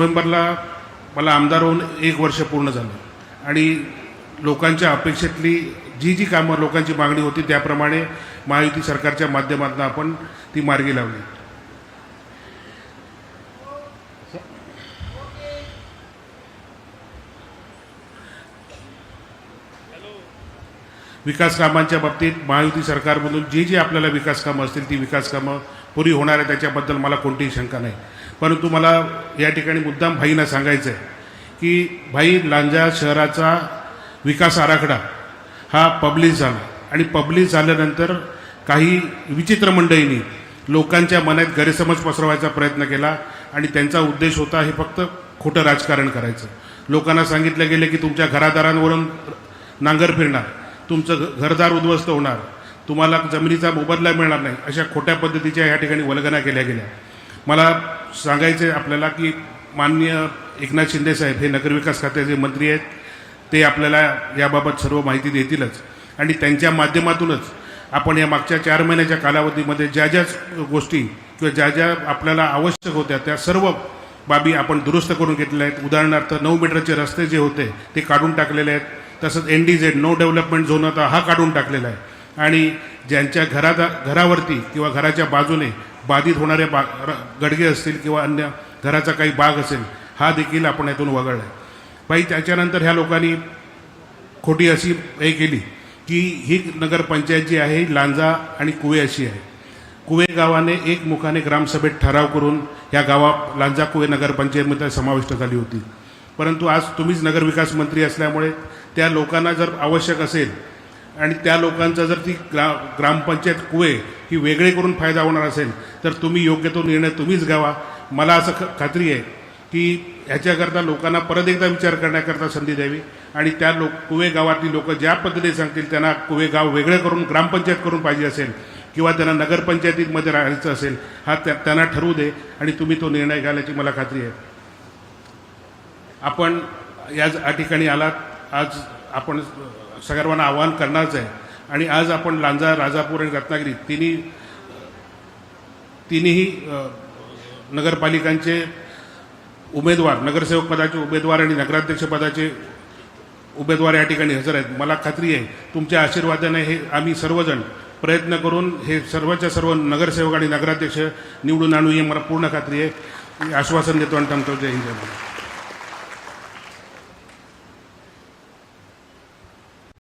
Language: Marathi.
नोव्हेंबरला मला आमदार होऊन एक वर्ष पूर्ण झालं. आणि लोकांच्या अपेक्षेतली जी जी कामं लोकांची मागणी होती त्याप्रमाणे महायुती सरकारच्या माध्यमातून आपण ती मार्गी लावली. विकास कामांच्या बाबतीत महायुती सरकारमधून जी जी आपल्याला विकास कामं असतील ती विकास कामं पुरी होणार आहे त्याच्याबद्दल मला कोणतीही शंका नाही. परंतु मला या ठिकाणी मुद्दाम भाईंना सांगायचं आहे की भाई लांजा शहराचा विकास आराखडा हा पब्लिश झाला. आणि पब्लिश झाल्यानंतर काही विचित्र मंडळींनी लोकांच्या मनात गैरसमज पसरवायचा प्रयत्न केला आणि त्यांचा उद्देश होता हे फक्त खोटं राजकारण करायचं. लोकांना सांगितलं गेलं की तुमच्या घरादारांवरून नांगर फिरणार तुमचं घरदार उद्ध्वस्त होणार तुम्हाला जमिनीचा मोबदला मिळणार नाही. अशा खोट्या पद्धतीच्या या ठिकाणी वल्गना केल्या गेल्या. मला सांगायचं आहे आपल्याला की माननीय एकनाथ शिंदे साहेब हे नगरविकास खात्याचे मंत्री आहेत ते आपल्याला याबाबत सर्व माहिती देतीलच. आणि त्यांच्या माध्यमातूनच आपण या मागच्या चार महिन्याच्या कालावधीमध्ये ज्या ज्या गोष्टी किंवा ज्या ज्या आपल्याला आवश्यक होत्या त्या सर्व बाबी आपण दुरुस्त करून घेतल्या आहेत. उदाहरणार्थ नऊ मीटरचे रस्ते जे होते ते काढून टाकलेले आहेत. तसंच N D Z no development zone होता हा काढून टाकलेला आहे. आणि ज्यांच्या घरा घरावरती किंवा घराच्या बाजूने बाधित होणारे बा र- गडगे असतील किंवा अन्य घराचा काही बाग असेल हा देखील आपण यातून वगळला आहे बाई त्याच्यानंतर ह्या लोकांनी खोटी अशी हे केली की ही नगरपंचायत जी आहे लांजा आणि कुवे अशी आहे. कुवे गावाने एक मुखाने ग्रामसभेत ठराव करून ह्या गावा लांजा कुवे नगरपंचायतमध्ये समाविष्ट झाली होती. परंतु आज तुम्हीच नगरविकास मंत्री असल्यामुळे त्या लोकांना जर आवश्यक असेल आणि त्या लोकांचा जर ती ग्रा ग्रामपंचायत कुवे ही वेगळे करून फायदा होणार असेल तर तुम्ही योग्य तो निर्णय तुम्हीच घ्यावा. मला असं ख खात्री आहे की ह्याच्याकरता लोकांना परत एकदा विचार करण्याकरता संधी द्यावी. आणि त्या लोक कुवे गावातली लोक ज्या पद्धतीने सांगतील त्यांना कुवे गाव वेगळं करून ग्रामपंचायत करून पाहिजे असेल किंवा त्यांना नगरपंचायतीमध्ये राहायचं असेल हा त्या त्यांना ठरवू दे आणि तुम्ही तो निर्णय घ्यायची मला खात्री आहे. आपण याच या ठिकाणी आलात. आज आपण सर्वांना आवाहन करणारच आहे. आणि आज आपण लांजा राजापूर आणि रत्नागिरी तिन्ही तिन्ही नगरपालिकांचे उमेदवार नगरसेवक पदाचे उमेदवार आणि नगराध्यक्ष पदाचे उमेदवार या ठिकाणी हजर आहेत. मला खात्री आहे तुमच्या आशीर्वादाने हे आम्ही सर्वजण प्रयत्न करून हे सर्वच्या सर्व नगरसेवक आणि नगराध्यक्ष निवडून आणू ही मला पूर्ण खात्री आहे. आश्वासन देतो आणि थांबतो. जय हिंद. जय